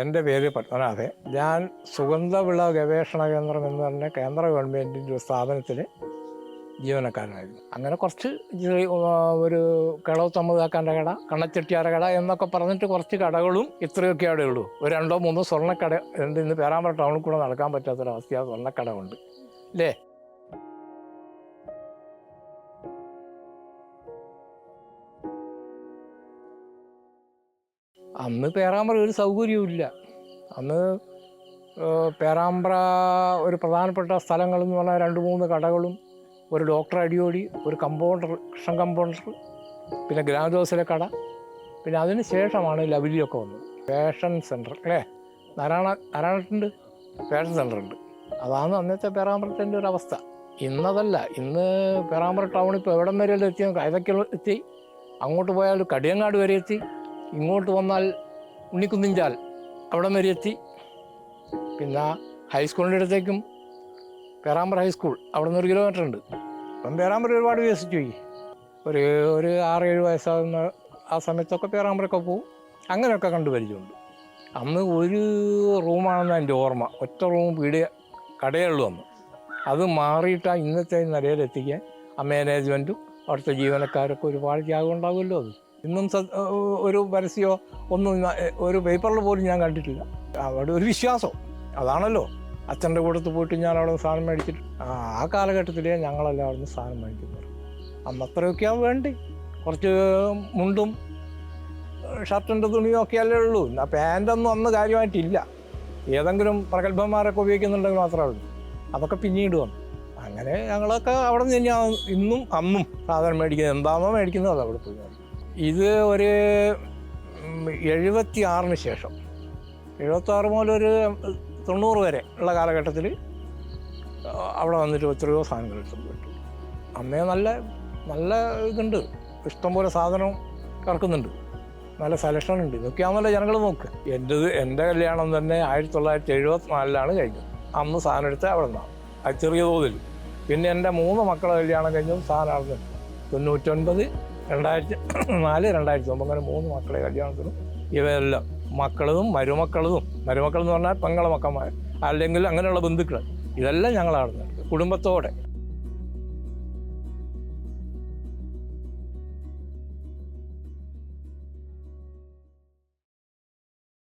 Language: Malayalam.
എന്റെ പേര് പത്മനാഭൻ. ഞാൻ സുഗന്ധവിള ഗവേഷണ കേന്ദ്രം എന്ന് പറഞ്ഞ കേന്ദ്ര ഗവൺമെന്റിന്റെ ഒരു സ്ഥാപനത്തിൽ ജീവനക്കാരനായിരുന്നു. അങ്ങനെ കുറച്ച് ഒരു കിളവ് തമ്മതാക്കാന്റെ കട കണ്ണച്ചെട്ടിയാറ കട എന്നൊക്കെ പറഞ്ഞിട്ട് കുറച്ച് കടകളും ഇത്രയൊക്കെ ഉള്ളൂ. ഒരു രണ്ടോ മൂന്നോ സ്വർണക്കട ഉണ്ട് ഇന്ന് പേരാമ്പ്ര ടൗണിൽ കൂടെ നടക്കാൻ പറ്റാത്തൊരവസ്ഥയാണ് സ്വർണക്കട ഉണ്ട് അല്ലേ അന്ന് പേരാമ്പ്ര ഒരു സൗകര്യവും ഇല്ല അന്ന് പേരാമ്പ്ര ഒരു പ്രധാനപ്പെട്ട സ്ഥലങ്ങളെന്ന് പറഞ്ഞാൽ രണ്ട് മൂന്ന് കടകളും ഒരു ഡോക്ടർ അടിയോടി ഒരു കമ്പൗണ്ടർ കൃഷ്ണൻ കമ്പൗണ്ടർ പിന്നെ ഗ്രാമദോസിലെ കട. പിന്നെ അതിന് ശേഷമാണ് ലവലിയൊക്കെ വന്നത്. ഫാഷൻ സെന്റർ അല്ലേ? നാരായണ നാരായണത്തിന്റെ ഫാഷൻ സെന്റർ ഉണ്ട് അതാണ് അന്നത്തെ പേരാമ്പ്രത്തിന്റെ ഒരു അവസ്ഥ. ഇന്നതല്ല ഇന്ന് പേരാമ്പ്ര ടൗൺ ഇപ്പോൾ എവിടം വരെ എത്തി കൈതക്കൽ എത്തി. അങ്ങോട്ട് പോയാൽ കടിയങ്ങാട് വരെ എത്തി. ഇങ്ങോട്ട് വന്നാൽ ഉണ്ണിക്കുന്നിഞ്ചാൽ. അവിടം വരെ എത്തി. പിന്നെ ഹൈസ്കൂളിന്റെ അടുത്തേക്കും പേരാമ്പ്ര ഹൈസ്കൂൾ. അവിടെ നിന്ന് ഒരു കിലോമീറ്റർ ഉണ്ട്. അപ്പം പേരാമ്പ്ര ഒരുപാട് വികസിച്ചു പോയി. ഒരു ഒരു ആറ് ഏഴ് വയസ്സാകുന്ന ആ സമയത്തൊക്കെ പേരാമ്പ്രയൊക്കെ പോവും. അങ്ങനെയൊക്കെ കണ്ടു പരിചയമുണ്ട്. അന്ന് ഒരു റൂമാണെന്ന് എന്റെ ഓർമ്മ. ഒറ്റ റൂം വീട് കടയുള്ളൂ അന്ന്. അത് മാറിയിട്ടാണ് ഇന്നത്തെ നിലയിലെത്തിക്കാൻ ആ മാനേജ്മെന്റും അവിടുത്തെ ജീവനക്കാരൊക്കെ ഒരുപാട് ത്യാഗം ഉണ്ടാകുമല്ലോ അത്. ഇന്നും ഒരു പരസ്യമോ ഒന്നും ഒരു പേപ്പറിൽ പോലും ഞാൻ കണ്ടിട്ടില്ല. അവിടെ ഒരു വിശ്വാസം. അതാണല്ലോ. അച്ഛന്റെ കൂടത്ത് പോയിട്ട് ഞാൻ അവിടെ സാധനം മേടിച്ചിട്ട്. ആ കാലഘട്ടത്തിലേ ഞങ്ങളെല്ലാം അവിടെ നിന്ന് സാധനം മേടിക്കുന്നത് അന്ന് അത്രയൊക്കെയാണ് വേണ്ടി. കുറച്ച് മുണ്ടും ഷർട്ടിന്റെ തുണിയും ഒക്കെ അല്ലേ ഉള്ളൂ. എന്നാൽ പാന്റൊന്നും അന്ന് കാര്യമായിട്ടില്ല. ഏതെങ്കിലും പ്രഗത്ഭന്മാരൊക്കെ ഉപയോഗിക്കുന്നുണ്ടെങ്കിൽ മാത്രമേ ഉള്ളൂ. അതൊക്കെ പിന്നീട് വന്നു. അങ്ങനെ ഞങ്ങളൊക്കെ അവിടെ നിന്ന് ഇന്നും അന്നും സാധനം മേടിക്കുന്നത് എന്താണോ മേടിക്കുന്നത് അത് അവിടെ പോയി ഇത് ഒരു എഴുപത്തി ആറിന് ശേഷം. എഴുപത്തി ആറ് മുതൽ ഒരു തൊണ്ണൂറ് വരെ ഉള്ള കാലഘട്ടത്തിൽ അവിടെ വന്നിട്ട് എത്രയോ സാധനങ്ങൾ കിട്ടും. അന്നേ നല്ല നല്ല ഇതുണ്ട്. ഇഷ്ടംപോലെ സാധനം കറക്കുന്നുണ്ട്. നല്ല സെലക്ഷൻ ഉണ്ട്. ഇതൊക്കെയാണല്ലോ ജനങ്ങൾ നോക്ക്. എന്റെത് എന്റെ കല്യാണം തന്നെ ആയിരത്തി തൊള്ളായിരത്തി എഴുപത്തി നാലിലാണ് കഴിഞ്ഞത്. അന്ന് സാധനം എടുത്ത് അവിടെ നിന്നാണ്. അത് ചെറിയ തോതിൽ. പിന്നെ എന്റെ മൂന്ന് മക്കളെ കല്യാണം കഴിഞ്ഞതും സാധനം അവിടെ നിന്ന്. തൊണ്ണൂറ്റൊൻപത് രണ്ടായിരത്തി നാല് രണ്ടായിരത്തി ഒമ്പത് അങ്ങനെ മൂന്ന് മക്കളെ കല്യാണത്തിനും ഇവയെല്ലാം മക്കളതും മരുമക്കളതും. മരുമക്കൾ എന്ന് പറഞ്ഞാൽ പെങ്ങളെ മക്കന്മാർ അല്ലെങ്കിൽ അങ്ങനെയുള്ള ബന്ധുക്കൾ ഇതെല്ലാം ഞങ്ങളാണ് കുടുംബത്തോടെ.